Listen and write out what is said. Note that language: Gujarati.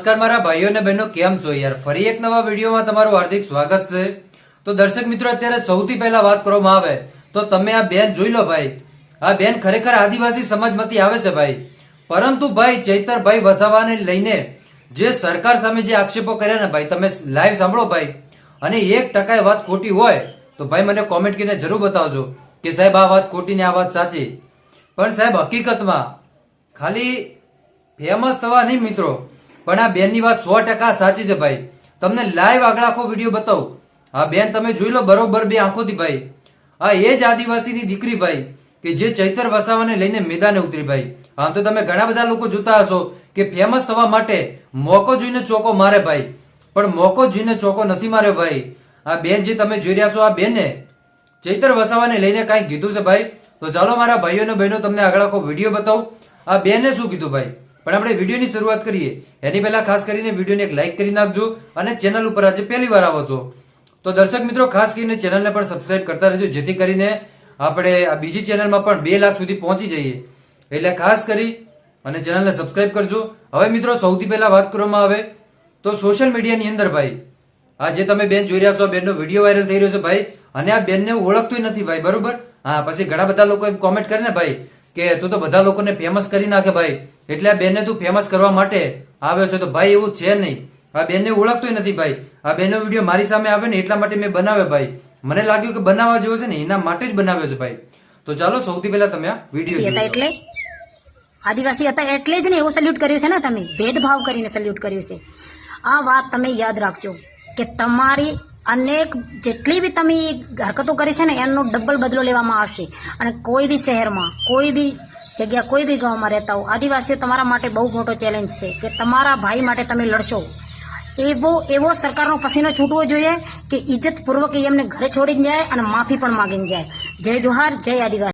નમસ્કાર મારા ભાઈઓ અને બહેનો, કેમ છો યાર? ફરી એક નવા વિડીયોમાં તમારું હાર્દિક સ્વાગત છે. તો દર્શક મિત્રો, અત્યારે સૌથી પહેલા વાત કરવામાં આવે તો તમે આ બેન જોઈ લો ભાઈ. આ બેન ખરેખર આદિવાસી સમાજમાંથી આવે છે ભાઈ. પરંતુ ભાઈ, ચૈતરભાઈ વસાવાને લઈને જે સરકાર સામે જે આક્ષેપો કર્યા ને ભાઈ, તમે લાઈવ સાંભળો ભાઈ. અને એક ટકા વાત ખોટી હોય તો ભાઈ મને કોમેન્ટ કરીને જરૂર બતાવજો કે સાહેબ, આ વાત ખોટી ને આ વાત સાચી. પણ સાહેબ, હકીકતમાં ખાલી ફેમસ થવા નહીં મિત્રો. પણ આ બેનની વાત સો ટકા સાચી છે ભાઈ. તમને લાઈવ આગળ આખો વીડિયો બતાવું. આ બેન, તમે જોઈ લો બરોબર બે આંખોથી ભાઈ. આ એ જ આદિવાસીની દીકરી ભાઈ, કે જે ચૈતર વસાવાને લઈને મેદાને ઉતરી ભાઈ. આમ તો તમે ઘણા બધા લોકો જોતા હશો કે ફેમસ થવા માટે મોકો જોઈને ચોકો મારે ભાઈ. પણ મોકો જોઈને ચોકો નથી માર્યો ભાઈ. આ બેન જે તમે જોઈ રહ્યા છો આ બેને ચૈતર વસાવાને લઈને કાંઈ કીધું છે ભાઈ. તો ચાલો મારા ભાઈઓ અને બહેનો તમને આગળ આખો વીડિયો બતાવું. આ બેને શું કીધું ભાઈ? પણ આપણે વિડીયોની શરૂઆત કરીએ. એની પહેલા ખાસ કરીને વિડીયોને એક લાઈક કરી નાખજો અને ચેનલ ઉપર આજે પહેલી વાર આવો છો. તો દર્શક મિત્રો, ખાસ કરીને ચેનલને પણ સબસ્ક્રાઇબ કરતા રહેજો, જેથી કરીને આપણે આ બીજી ચેનલમાં પણ બે લાખ સુધી પહોંચી જઈએ. એટલે ખાસ કરી અને ચેનલને સબસ્ક્રાઇબ કરજો. હવે મિત્રો, સૌથી પહેલા વાત કરવામાં આવે તો સોશિયલ મીડિયાની અંદર ભાઈ. આ જે તમે બેન જોઈ રહ્યા છો બેનનો વીડિયો વાયરલ થઈ રહ્યો છે ભાઈ. અને આ બેનને હું ઓળખતું નથી ભાઈ, બરોબર? હા, પછી ઘણા બધા લોકો એમ કોમેન્ટ કરે ને ભાઈ કે તું તો બધા લોકોને ફેમસ કરી નાખે ભાઈ. એટલે આ બેનને તું ફેમસ કરવા માટે આવ્યો છે. તો ભાઈ એવું છે નહીં. આ બેનને ઓળખતો નથી ભાઈ. આ બેનનો વીડિયો મારી સામે આવે ને એટલા માટે મેં બનાવ્યો ભાઈ. મને લાગ્યું કે બનાવવા જેવો છે ને એના માટે જ બનાવ્યો છે ભાઈ. તો ચાલો સૌથી પહેલા તમે આ વીડિયો એટલે? આદિવાસી હતા એટલે જ ને એવું સલ્યુટ કર્યું છે ને તમે? ભેદભાવ કરીને સલ્યુટ કર્યું છે. આ વાત તમે યાદ રાખજો કે તમારી અનેક જેટલી બી તમે હરકતો કરી છે ને એનો ડબલ બદલો લેવામાં આવશે. અને કોઈ બી શહેરમાં કોઈ બી જગ્યા કોઈ બી ગામમાં રહેતા હો, આદિવાસીઓ તમારા માટે બહુ મોટો ચેલેન્જ છે કે તમારા ભાઈ માટે તમે લડશો. એવો એવો સરકારનો પસીનો છૂટવો જોઈએ કે ઇજ્જતપૂર્વક એમને ઘરે છોડીને જાય અને માફી પણ માગીને જાય. જય જોહાર, જય આદિવાસી.